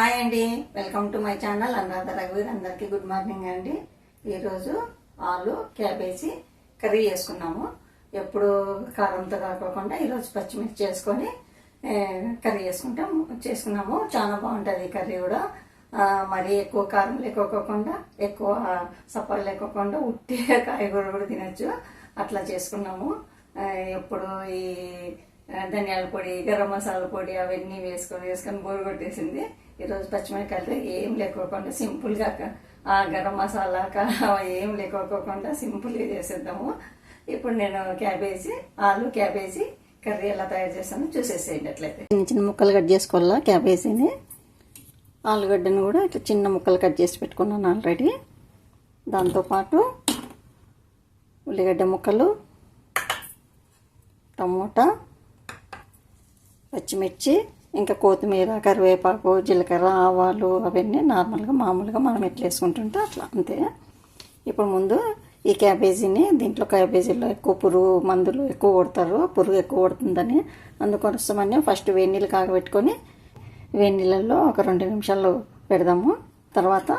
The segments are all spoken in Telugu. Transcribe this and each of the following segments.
హాయ్ అండి. Welcome to my channel Anuradha రఘువీర్. అందరికీ గుడ్ మార్నింగ్ అండి. ఈరోజు ఆలు క్యాబేజీ కర్రీ చేసుకున్నాము. ఎప్పుడు కారంతో కాకోకుండా ఈరోజు పచ్చిమిర్చి చేసుకొని కర్రీ చేసుకుంటాం చేసుకున్నాము. చాలా బాగుంటుంది ఈ కర్రీ కూడా. మరీ ఎక్కువ కారం లేకోకుండా ఎక్కువ సప్పలు లేకోకుండా ఉట్టి కాయగూర కూడా తినచ్చు. అట్లా చేసుకున్నాము. ఎప్పుడు ఈ ధనియాల పొడి గరం మసాలా పొడి అవన్నీ వేసుకొని వేసుకొని బోరు కొట్టేసింది. ఈరోజు పచ్చిమిరకాయలు ఏం లేకోకుండా సింపుల్గా ఆ గరం మసాలా ఏం లేకోకుండా సింపుల్గా చేసేద్దాము. ఇప్పుడు నేను క్యాబేజీ ఆలు క్యాబేజీ కర్రీ ఎలా తయారు చేస్తానో చూసేసేయండి అట్లయితే. చిన్న చిన్న ముక్కలు కట్ చేసుకోవాలా క్యాబేజీని? ఆలుగడ్డను కూడా ఇట్లా చిన్న ముక్కలు కట్ చేసి పెట్టుకున్నాను ఆల్రెడీ. దాంతోపాటు ఉల్లిగడ్డ ముక్కలు టమోటా పచ్చిమిర్చి ఇంకా కొత్తిమీర కరివేపాకు జీలకర్ర ఆవాలు అవన్నీ నార్మల్గా మామూలుగా మనం ఎట్లా వేసుకుంటుంటే అట్లా అంతే. ఇప్పుడు ముందు ఈ క్యాబేజీని దీంట్లో క్యాబేజీలో ఎక్కువ పురుగు మందులు ఎక్కువ కొడతారు. పురుగు ఎక్కువ కొడుతుందని అందుకోసమని ఫస్ట్ వేడి నీళ్ళు కాగబెట్టుకొని వేడి నీళ్ళల్లో ఒక రెండు నిమిషాలు పెడదాము. తర్వాత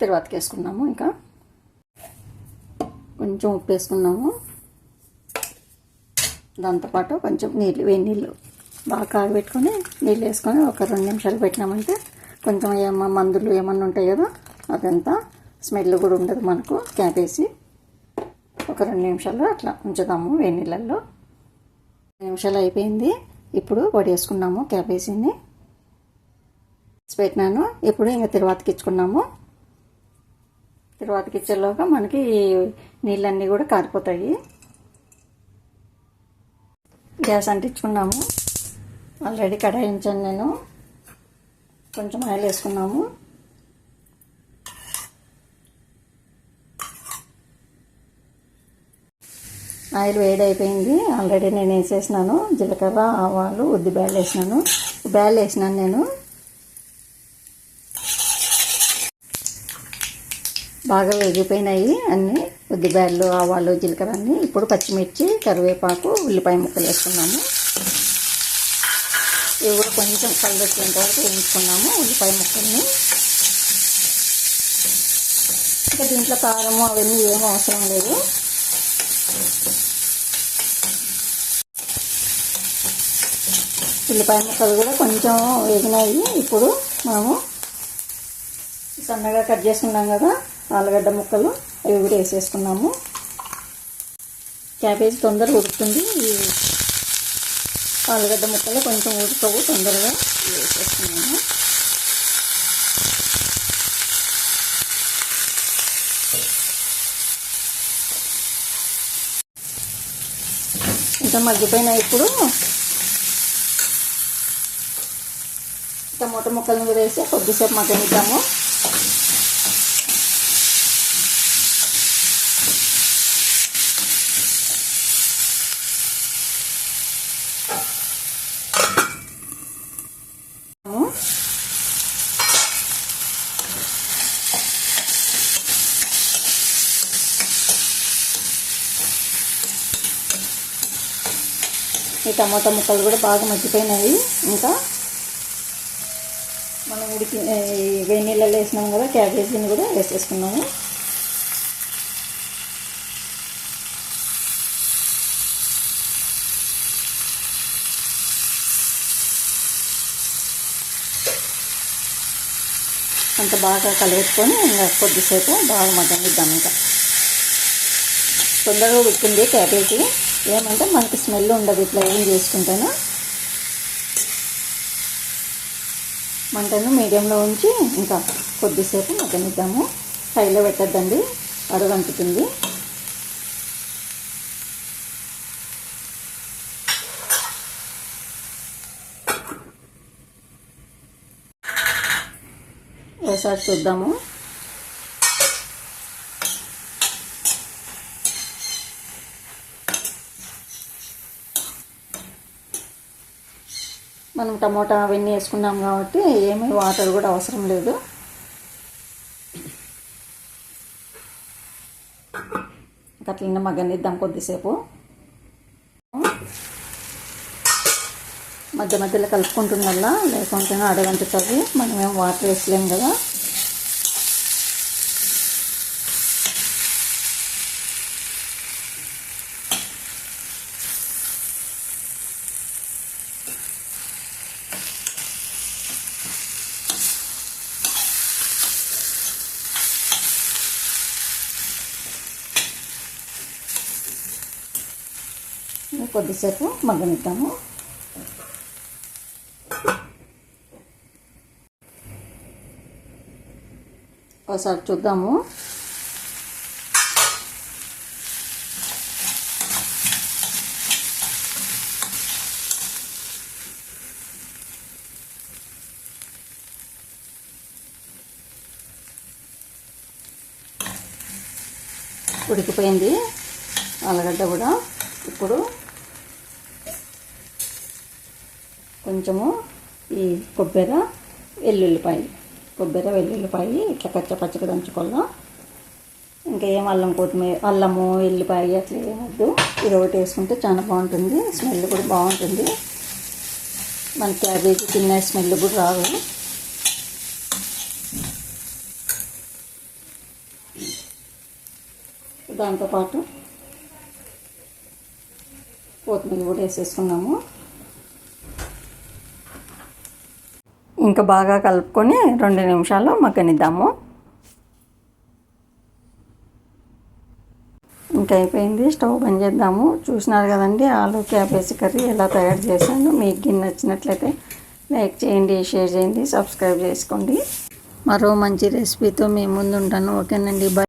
తర్వాతకి వేసుకున్నాము ఇంకా. కొంచెం ఉప్పు వేసుకున్నాము దాంతోపాటు కొంచెం నీళ్ళు వేడి నీళ్ళు బాగా కాగబెట్టుకొని నీళ్ళు వేసుకొని ఒక రెండు నిమిషాలు పెట్టినామంటే కొంచెం ఏమన్నా మందులు ఏమన్నా ఉంటాయి కదా అదంతా స్మెల్ కూడా ఉండదు మనకు. క్యాబేజీ ఒక రెండు నిమిషాలు అట్లా ఉంచుదాము వేడి నీళ్ళల్లో. నిమిషాలు అయిపోయింది. ఇప్పుడు వడేసుకున్నాము క్యాబేజీని పెట్టినాను. ఇప్పుడు ఇంకా తిరువాతకి ఇచ్చుకున్నాము. తిరువాతకి ఇచ్చేలోగా మనకి నీళ్ళన్నీ కూడా కారిపోతాయి. గ్యాస్ అంటించుకున్నాము. ఆల్రెడీ కడాయించాను నేను. కొంచెం ఆయిల్ వేసుకున్నాము. ఆయిల్ వేడి అయిపోయింది. ఆల్రెడీ నేను వేసేసినాను. జీలకర్ర ఆవాలు ఉద్ది బ్యాల్ వేసినాను. బ్యాల్ వేసినాను నేను. బాగా వేగిపోయినాయి అన్నీ. ఉద్దిబ్యాళ్ళు ఆవాలు జీలకర్ర అన్నీ. ఇప్పుడు పచ్చిమిర్చి కరివేపాకు ఉల్లిపాయ ముక్కలు వేసుకున్నాము. ఇవి కూడా కొంచెం కలర్ వచ్చేంత వరకు వేయించుకున్నాము ఉల్లిపాయ ముక్కల్ని. ఇంకా దీంట్లో కారము అవన్నీ ఏం అవసరం లేదు. ఉల్లిపాయ ముక్కలు కూడా కొంచెం వేగినాయి. ఇప్పుడు మనము సన్నగా కట్ చేసుకున్నాం కదా. ఆలుగడ్డ ముక్కలు అవి కూడా వేసేసుకున్నాము. క్యాబేజ్ తొందరగా ఉడుకుతుంది. ఈ ఆలుగడ్డ ముక్కలు కొంచెం ఉడుకవు తొందరగా వేసేసుకున్నాము. ఇంకా మగ్గిపోయిన ఇప్పుడు టమోటా ముక్కలను కూడా వేసి కొద్దిసేపు మగ్గనిద్దాము. ఈ టమాటా ముక్కలు కూడా బాగా మగ్గిపోయినాయి. ఇంకా మనం ఉడికి ఈ వేడి వేసినాం కదా క్యాబేజీని కూడా వేసేసుకున్నాము. అంత బాగా కలుపుకొని ఇంకా కొద్దిసేపు బాగా మగ్గనిద్దాం ఇంకా. తొందరగా ఉడుకుంది క్యాబేజీ. ఏమంటే మనకి స్మెల్ ఉండదు ఇట్లా ఏం చేసుకుంటాను. మంటను మీడియంలో ఉంచి ఇంకా కొద్దిసేపు మగ్గనిద్దాము. హైలో పెట్టద్దండి అడుగంటుతుంది. ఒకసారి చూద్దాము. మనం టమోటా అవన్నీ వేసుకున్నాం కాబట్టి ఏమీ వాటర్ కూడా అవసరం లేదు. అట్లనే మగ్గనిద్దాం కొద్దిసేపు. మధ్య మధ్యలో కలుపుకుంటుందల్లా లేకుంటే అడగంటుతుంది మనమేం వాటర్ వేసలేం కదా. కొద్దిసేపు మగ్గనిద్దాము. ఒకసారి చూద్దాము. ఉడికిపోయింది. ఆలుగడ్డ కూడా ఇప్పుడు కొంచెము ఈ కొబ్బరి వెల్లుల్లిపాయ కొబ్బెర వెల్లుల్లిపాయ ఇట్లా కచ్చ పచ్చగా దంచుకోవాలా. ఇంకా ఏం అల్లం కొత్తిమీర అల్లము వెల్లిపాయ అట్లా ఏమొద్దు ఇది ఒకటి వేసుకుంటే చాలా బాగుంటుంది. స్మెల్ కూడా బాగుంటుంది. మన క్యాబేజీ తిన్న స్మెల్ కూడా రాదు. దాంతోపాటు కొత్తిమీర కూడా వేసేసుకున్నాము. ఇంకా బాగా కలుపుకొని రెండు నిమిషాలు మగ్గనిద్దాము. ఇంకా అయిపోయింది. స్టవ్ బంద్ చేద్దాము. చూసినారు కదండి ఆలు క్యాబేజీ కర్రీ ఎలా తయారు చేశాను. మీకు గిన్నె నచ్చినట్లయితే లైక్ చేయండి షేర్ చేయండి సబ్స్క్రైబ్ చేసుకోండి. మరో మంచి రెసిపీతో మీ ముందు ఉంటాను ఓకేనండి బాయ్.